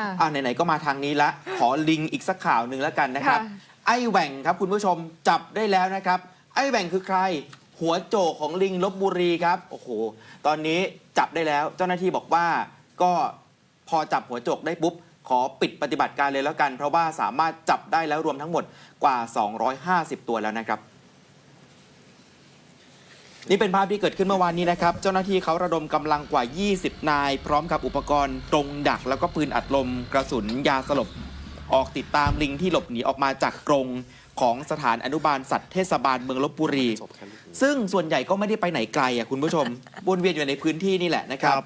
ค่ะอ่าไหนๆก็มาทางนี้ละ ขอลิงอีกสักข่าวหนึ่งแล้วกันนะครับค่ะไอ้แหว่งครับคุณผู้ชมจับได้แล้วนะครับ ไอ้แหว่งคือใคร หัวโจกของลิงลบบุรีครับ โอ้โห ตอนนี้จับได้แล้ว เจ้าหน้าที่บอกว่าก็พอจับหัวโจกได้ปุ๊บ ขอปิดปฏิบัติการเลยแล้วกัน เพราะว่าสามารถจับได้แล้วรวมทั้งหมดกว่า 250 ตัวแล้วนะครับ นี่เป็นภาพที่เกิดขึ้นเมื่อวานนี้นะครับ เจ้าหน้าที่เขาระดมกำลังกว่า 20 นาย พร้อมกับอุปกรณ์ตรงดัก แล้วก็ปืนอัดลมกระสุนยาสลบ ออกติดตามลิงที่หลบหนีออกมาจากกรงของสถานอนุบาลสัตว์เทศบาลเมืองลบบุรี ซึ่งส่วนใหญ่ก็ไม่ได้ไปไหนไกลอะคุณผู้ชมวนเวียนอยู่ในพื้นที่นี่แหละนะครับ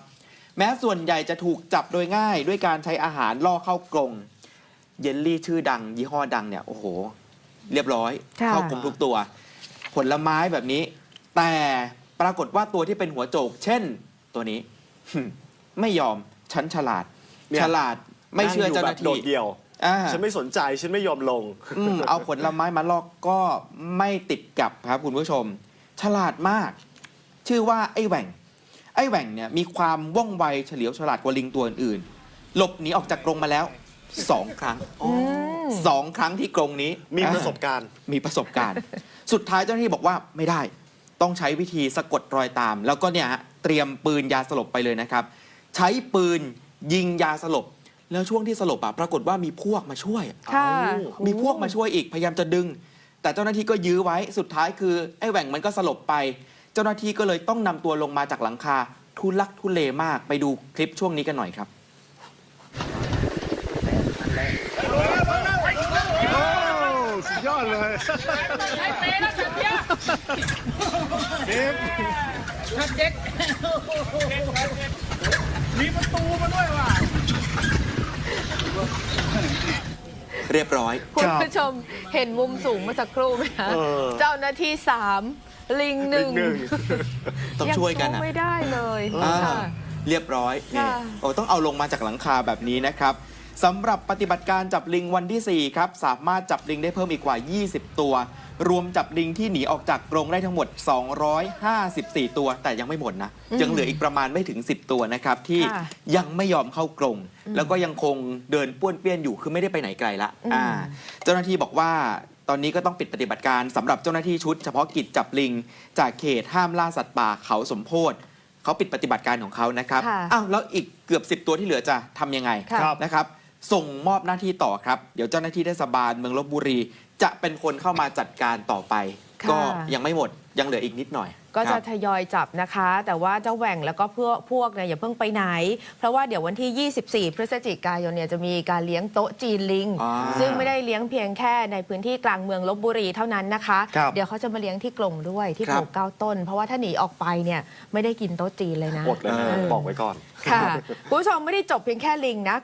แม้ส่วนใหญ่จะถูกจับโดยง่าย ด้วยการใช้อาหารล่อเข้ากรงเยลลี่ชื่อดัง ยี่ห้อดังเนี่ยโอ้โห เรียบร้อยเข้ากรงทุกตัว ผลไม้แบบนี้ แต่ปรากฏว่าตัวที่เป็นหัวโจก เช่น ตัวนี้ ไม่ยอมฉันฉลาด เนี่ยฉลาดไม่เชื่อเจ้าหน้างยู่แบบโดที่ดเดี่ยว อ่า ฉันไม่สนใจ ฉันไม่ยอมลง อืมเอาผลไม้มาลอกก็ไม่ติดกับครับคุณผู้ชม ฉลาดมาก ชื่อว่าไอ้แหว่ง ไอ้แหว่งเนี่ยมีความว่องไวเฉลียวฉลาดกว่าลิงตัวอื่นๆหลบหนีออกจากกรงมาแล้วสองครั้งมสองครั้งที่กรงนี้มีอ่ประสบการณ์ มีประสบการณ์ สุดท้ายเจ้าหน้าที่บอกว่าไม่ได้ ต้องใช้วิธีสะกดรอยตาม แล้วก็เนี่ยฮะเตรียมปืนยาสลบไปเลยนะครับ ใช้ปืนยิงยาสลบ แล้วช่วงที่สลบอะปรากฏว่ามีพวกมาช่วย ค่ะมีพวกมาช่วยอีกพยายามจะดึง แต่เจ้าหน้าที่ก็ยื้อไว้สุดท้ายคือไอ้แหว่งมันก็สลบไป เจ้าหน้าที่ก็เลยต้องนำตัวลงมาจากหลังคา ทุลักทุเลมากไปดูคลิปช่วงนี้กันหน่อยครับสุด ยอดเลยเด็กเด็กมีประตูมาด้วยว่ะเรียบร้อย คุณผู้ชมเห็นมุมสูงเมื่อสักครู่ไหมคะเออเจ้าหน้าที่สามลิงหนึ่งลิงหนึ่งต้องช่วยกันงอะสู้ไม่ได้เลยอ่าค่ะเรียบร้อยนี่ค่ะโอ้ต้องเอาลงมาจากหลังคาแบบนี้นะครับ สำหรับปฏิบัติการจับลิงวันที่ 4 ครับ สามารถจับลิงได้เพิ่มอีกกว่า 20 ตัว รวมจับลิงที่หนีออกจากกรงได้ทั้งหมด 254 ตัว แต่ยังไม่หมดนะ ยังเหลืออีกประมาณไม่ถึง 10 ตัวนะครับ ที่ค่ะยังไม่ยอมเข้ากรง แล้วก็ยังคงเดินป้วนเปี้ยนอยู่คือไม่ได้ไปไหนไกลละอืมอ่าเจ้าหน้าที่บอกว่าตอนนี้ก็ต้องปิดปฏิบัติการสำหรับเจ้าหน้าที่ชุดเฉพาะกิจจับลิง จากเขตห้ามล่าสัตว์ป่าเขาสมโพธิเขาปิดปฏิบัติการของเขานะครับค่ะอ้าวแล้วอีกเกือบ 10 ตัวที่เหลือจะทำยังไงค่ะครับนะครับ ส่งมอบหน้าที่ต่อครับ เดี๋ยวเจ้าหน้าที่เทศบาลเมืองลบบุรี จะเป็นคนเข้ามาจัดการต่อไป ค่ะ ก็ยังไม่หมดยังเหลืออีกนิดหน่อยก็คจะรับ ทยอยจับนะคะ แต่ว่าเจ้าแหว่งแล้วก็พวกพวกเนี่ยอย่าเพิ่งไปไหน เพราะว่าเดี๋ยววันที่ 24 พฤศจิกายนเนี่ยจะมีการเลี้ยงโต๊ะจีนลิง อ่าซึ่งไม่ได้เลี้ยงเพียงแค่ในพื้นที่กลางเมืองลบบุรีเท่านั้นนะคะ ครับเดี๋ยวเขาจะมาเลี้ยงที่กรงด้วยที่ครัปบลูกเก้าต้น เพราะว่าถ้าหนีออกไปเนี่ยไม่ได้กินโต๊ะจีนเลยนะ อดเลยนะเออบอกไว้ก่อน ค่ะคุณผู้ชมไม่ได้จบเพียงแค่ลิงนะ